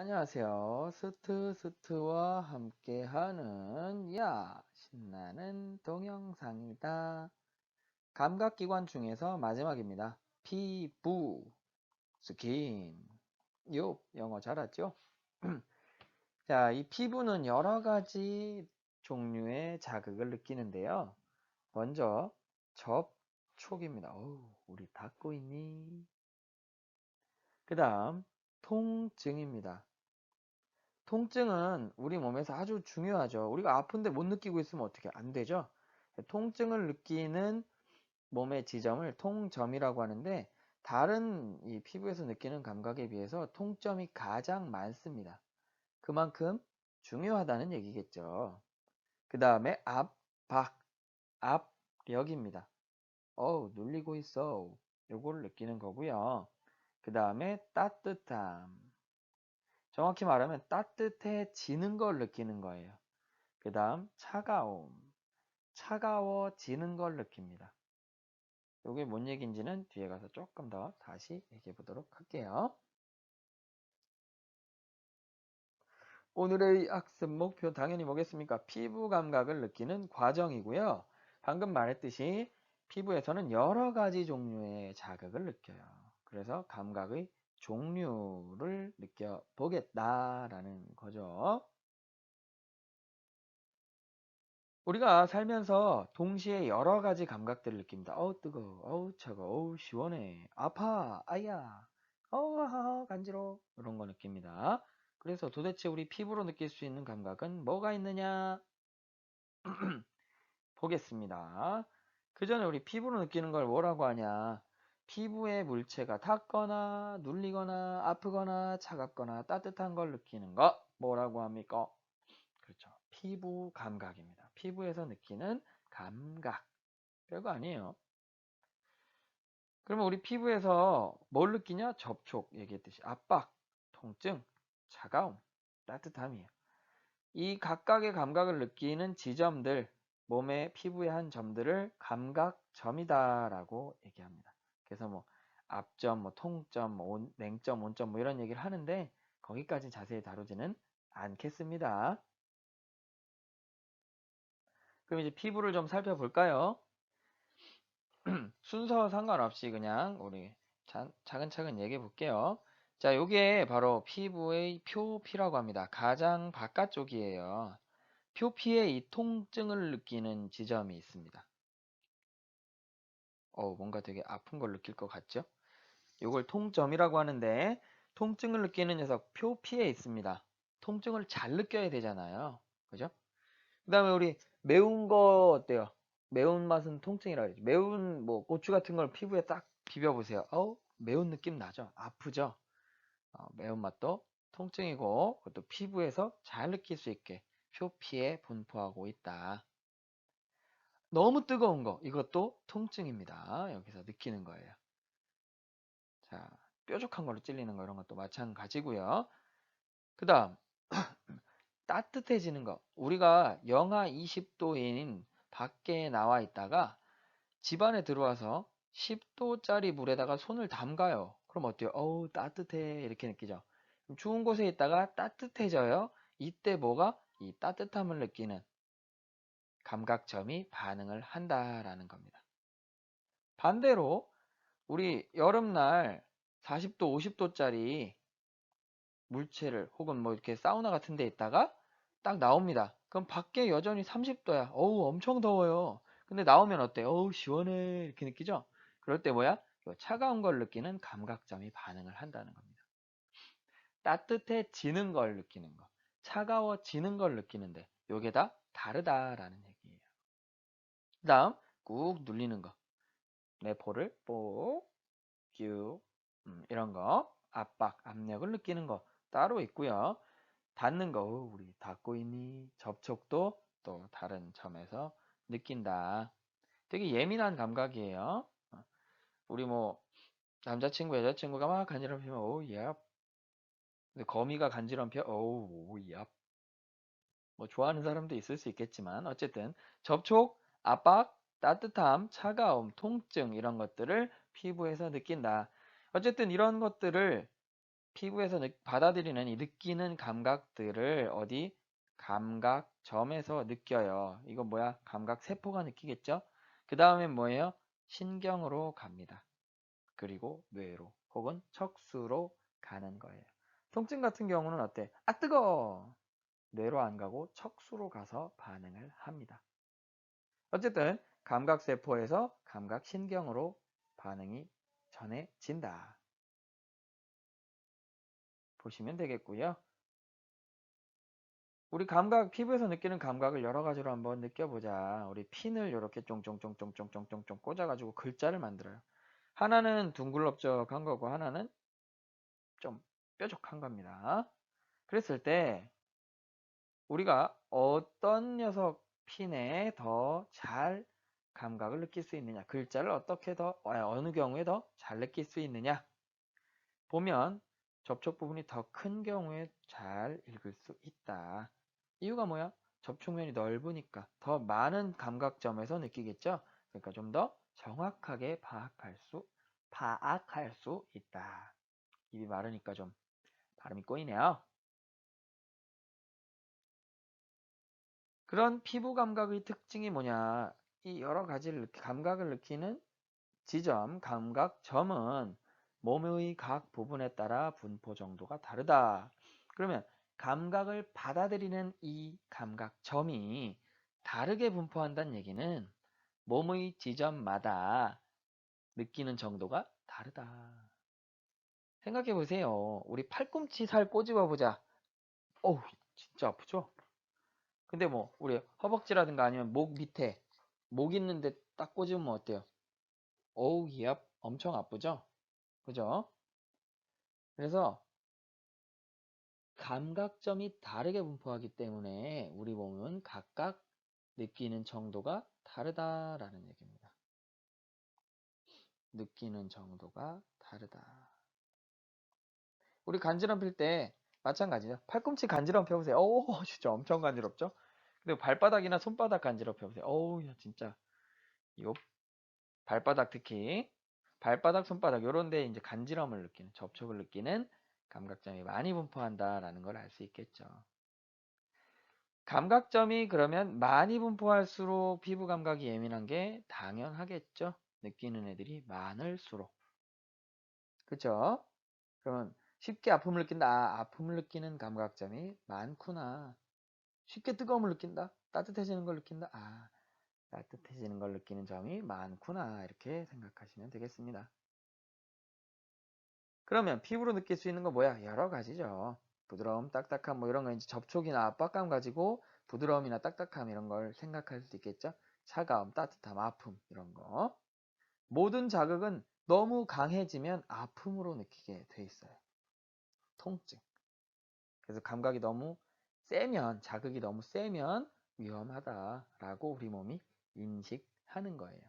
안녕하세요. 스트 스트와 함께하는 야 신나는 동영상이다. 감각기관 중에서 마지막입니다. 피부 스킨 요 영어 잘하죠? 자, 이 피부는 여러 가지 종류의 자극을 느끼는데요. 먼저 접촉입니다. 어우, 우리 닫고 있니? 그 다음 통증입니다. 통증은 우리 몸에서 아주 중요하죠. 우리가 아픈데 못 느끼고 있으면 어떻게 안 되죠? 통증을 느끼는 몸의 지점을 통점이라고 하는데 다른 이 피부에서 느끼는 감각에 비해서 통점이 가장 많습니다. 그만큼 중요하다는 얘기겠죠. 그 다음에 압박, 압력입니다. 어우, 눌리고 있어. 요걸 느끼는 거고요. 그 다음에 따뜻함. 정확히 말하면 따뜻해지는 걸 느끼는 거예요. 그 다음 차가움. 차가워지는 걸 느낍니다. 이게 뭔 얘기인지는 뒤에 가서 조금 더 다시 얘기해 보도록 할게요. 오늘의 학습 목표 당연히 뭐겠습니까? 피부 감각을 느끼는 과정이고요. 방금 말했듯이 피부에서는 여러 가지 종류의 자극을 느껴요. 그래서 감각의 종류를 느껴보겠다라는 거죠. 우리가 살면서 동시에 여러 가지 감각들을 느낍니다. 어우 뜨거워, 어우 차가워, 어우 시원해, 아파, 아야, 어우 하하 간지러워 이런 거 느낍니다. 그래서 도대체 우리 피부로 느낄 수 있는 감각은 뭐가 있느냐? 보겠습니다. 그 전에 우리 피부로 느끼는 걸 뭐라고 하냐? 피부의 물체가 닿거나 눌리거나 아프거나 차갑거나 따뜻한 걸 느끼는 거 뭐라고 합니까? 그렇죠. 피부 감각입니다. 피부에서 느끼는 감각. 별거 아니에요. 그러면 우리 피부에서 뭘 느끼냐? 접촉 얘기했듯이 압박, 통증, 차가움, 따뜻함이에요. 이 각각의 감각을 느끼는 지점들, 몸의 피부의 한 점들을 감각점이다라고 얘기합니다. 그래서 뭐 앞점, 뭐 통점, 뭐 온, 냉점, 온점 뭐 이런 얘기를 하는데 거기까지 자세히 다루지는 않겠습니다. 그럼 이제 피부를 좀 살펴볼까요? 순서 상관없이 그냥 우리 자, 차근차근 얘기해 볼게요. 자, 요게 바로 피부의 표피라고 합니다. 가장 바깥쪽이에요. 표피에 이 통증을 느끼는 지점이 있습니다. 어, 뭔가 되게 아픈 걸 느낄 것 같죠? 이걸 통점이라고 하는데 통증을 느끼는 녀석 표피에 있습니다. 통증을 잘 느껴야 되잖아요. 그죠? 그 다음에 우리 매운 거 어때요? 매운맛은 통증이라고 그러죠. 매운 뭐 고추 같은 걸 피부에 딱 비벼보세요. 어우 매운 느낌 나죠? 아프죠? 어, 매운맛도 통증이고 그것도 피부에서 잘 느낄 수 있게 표피에 분포하고 있다. 너무 뜨거운 거 이것도 통증입니다. 여기서 느끼는 거예요. 자, 뾰족한 걸로 찔리는 거 이런 것도 마찬가지고요. 그 다음 따뜻해지는 거 우리가 영하 20도인 밖에 나와 있다가 집 안에 들어와서 10도짜리 물에다가 손을 담가요. 그럼 어때요? 어우 따뜻해 이렇게 느끼죠. 추운 곳에 있다가 따뜻해져요. 이때 뭐가 이 따뜻함을 느끼는 감각점이 반응을 한다라는 겁니다. 반대로 우리 여름날 40도, 50도짜리 물체를 혹은 뭐 이렇게 사우나 같은 데 있다가 딱 나옵니다. 그럼 밖에 여전히 30도야. 어우 엄청 더워요. 근데 나오면 어때? 어우 시원해 이렇게 느끼죠? 그럴 때 뭐야? 차가운 걸 느끼는 감각점이 반응을 한다는 겁니다. 따뜻해지는 걸 느끼는 거, 차가워지는 걸 느끼는데 요게 다 다르다라는 얘기. 그 다음 꾹 눌리는 거. 내 볼을 뽁, 큐 음, 이런 거 압박, 압력을 느끼는 거 따로 있고요. 닿는 거 우리 닿고 있니? 접촉도 또 다른 점에서 느낀다. 되게 예민한 감각이에요. 어, 우리 뭐 남자친구, 여자친구가 막 간지럼피면 오우 예. 근데 거미가 간지럼피면 오우 예. 뭐 좋아하는 사람도 있을 수 있겠지만 어쨌든 접촉 압박, 따뜻함, 차가움, 통증 이런 것들을 피부에서 느낀다. 어쨌든 이런 것들을 피부에서 느- 받아들이는 이 느끼는 감각들을 어디 감각점에서 느껴요. 이거 뭐야? 감각 세포가 느끼겠죠? 그 다음엔 뭐예요? 신경으로 갑니다. 그리고 뇌로 혹은 척수로 가는 거예요. 통증 같은 경우는 어때? 아 뜨거! 뇌로 안 가고 척수로 가서 반응을 합니다. 어쨌든 감각세포에서 감각신경으로 반응이 전해진다. 보시면 되겠고요. 우리 감각, 피부에서 느끼는 감각을 여러 가지로 한번 느껴보자. 우리 핀을 이렇게 쫑쫑쫑쫑쫑쫑쫑쫑 꽂아가지고 글자를 만들어요. 하나는 둥글럽적한 거고 하나는 좀 뾰족한 겁니다. 그랬을 때 우리가 어떤 녀석 핀에 더 잘 감각을 느낄 수 있느냐 글자를 어떻게 더 아, 어느 경우에 더 잘 느낄 수 있느냐 보면 접촉 부분이 더 큰 경우에 잘 읽을 수 있다. 이유가 뭐야? 접촉면이 넓으니까 더 많은 감각점에서 느끼겠죠? 그러니까 좀 더 정확하게 파악할 수, 파악할 수 있다. 입이 마르니까 좀 발음이 꼬이네요. 그런 피부 감각의 특징이 뭐냐? 이 여러 느끼- 감각을 느끼는 지점, 감각 점은 몸의 각 부분에 따라 분포 정도가 다르다. 그러면 감각을 받아들이는 이 감각 점이 다르게 분포한다는 얘기는 몸의 지점마다 느끼는 정도가 다르다. 생각해 보세요. 우리 팔꿈치 살 꼬집어 보자. 어우, 진짜 아프죠? 근데 뭐 우리 허벅지라든가 아니면 목 밑에 목 있는데 딱 꽂으면 어때요? 어우, 예, 엄청 아프죠? 그죠? 그래서 감각점이 다르게 분포하기 때문에 우리 몸은 각각 느끼는 정도가 다르다라는 얘기입니다. 느끼는 정도가 다르다. 우리 간지럼 필 때 마찬가지죠. 팔꿈치 간지럼 펴보세요. 오, 진짜 엄청 간지럽죠? 그리고 발바닥이나 손바닥 간지럼 펴보세요. 어우, 야, 진짜. 이거 발바닥 특히 발바닥, 손바닥 요런 데 이제 간지럼을 느끼는, 접촉을 느끼는 감각점이 많이 분포한다라는 걸 알 수 있겠죠. 감각점이 그러면 많이 분포할수록 피부 감각이 예민한 게 당연하겠죠. 느끼는 애들이 많을수록. 그쵸? 그러면 쉽게 아픔을 느낀다. 아, 아픔을 느끼는 감각점이 많구나. 쉽게 뜨거움을 느낀다. 따뜻해지는 걸 느낀다. 아, 따뜻해지는 걸 느끼는 점이 많구나. 이렇게 생각하시면 되겠습니다. 그러면 피부로 느낄 수 있는 거 뭐야? 여러 가지죠. 부드러움, 딱딱함 뭐 이런 거 이제 접촉이나 압박감 가지고 부드러움이나 딱딱함 이런 걸 생각할 수 있겠죠. 차가움, 따뜻함, 아픔 이런 거. 모든 자극은 너무 강해지면 아픔으로 느끼게 돼 있어요. 통증. 그래서 감각이 너무 세면, 자극이 너무 세면 위험하다라고 우리 몸이 인식하는 거예요.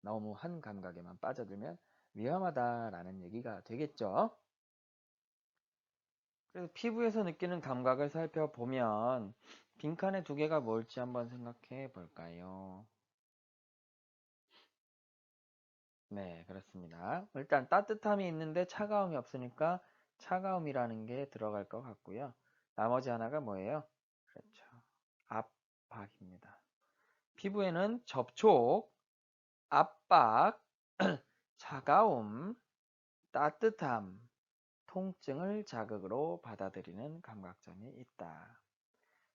너무 한 감각에만 빠져들면 위험하다라는 얘기가 되겠죠. 그래서 피부에서 느끼는 감각을 살펴보면 빈칸의 두 개가 뭘지 한번 생각해 볼까요? 네, 그렇습니다. 일단 따뜻함이 있는데 차가움이 없으니까 차가움이라는 게 들어갈 것 같고요. 나머지 하나가 뭐예요? 그렇죠. 압박입니다. 피부에는 접촉, 압박, 차가움, 따뜻함, 통증을 자극으로 받아들이는 감각점이 있다.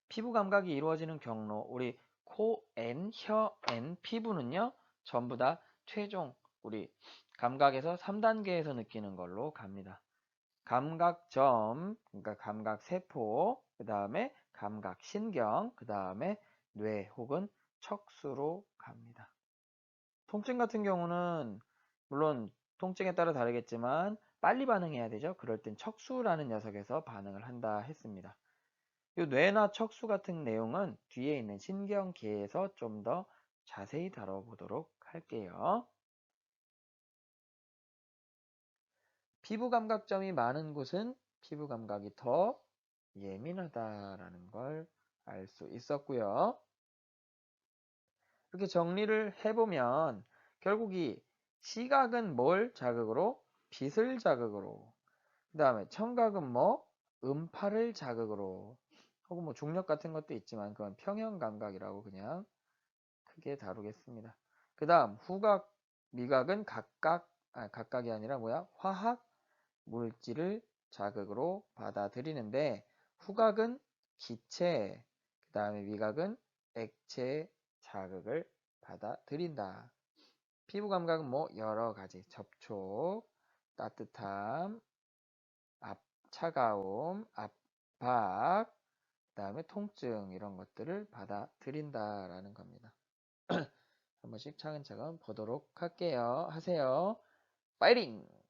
피부 감각이 이루어지는 경로, 우리 코, 엔, 혀, 엔, 피부는요, 전부 다 최종 우리 감각에서 3단계에서 느끼는 걸로 갑니다. 감각점, 그러니까 감각세포, 그 다음에 감각신경, 그 다음에 뇌 혹은 척수로 갑니다. 통증 같은 경우는 물론 통증에 따라 다르겠지만 빨리 반응해야 되죠. 그럴 땐 척수라는 녀석에서 반응을 한다 했습니다. 이 뇌나 척수 같은 내용은 뒤에 있는 신경계에서 좀 더 자세히 다뤄보도록 할게요. 피부 감각점이 많은 곳은 피부 감각이 더 예민하다라는 걸 알 수 있었고요. 이렇게 정리를 해보면 결국 이 시각은 뭘 자극으로? 빛을 자극으로. 그 다음에 청각은 뭐 음파를 자극으로 혹은 뭐 중력 같은 것도 있지만 그건 평형 감각이라고 그냥 크게 다루겠습니다. 그 다음 후각, 미각은 각각, 아, 각각이 아니라 뭐야? 화학 물질을 자극으로 받아들이는데 후각은 기체, 그 다음에 미각은 액체 자극을 받아들인다. 피부 감각은 뭐 여러 가지 접촉, 따뜻함, 압, 차가움, 압박, 그 다음에 통증 이런 것들을 받아들인다라는 겁니다. 한 번씩 차근차근 보도록 할게요. 하세요. 파이팅!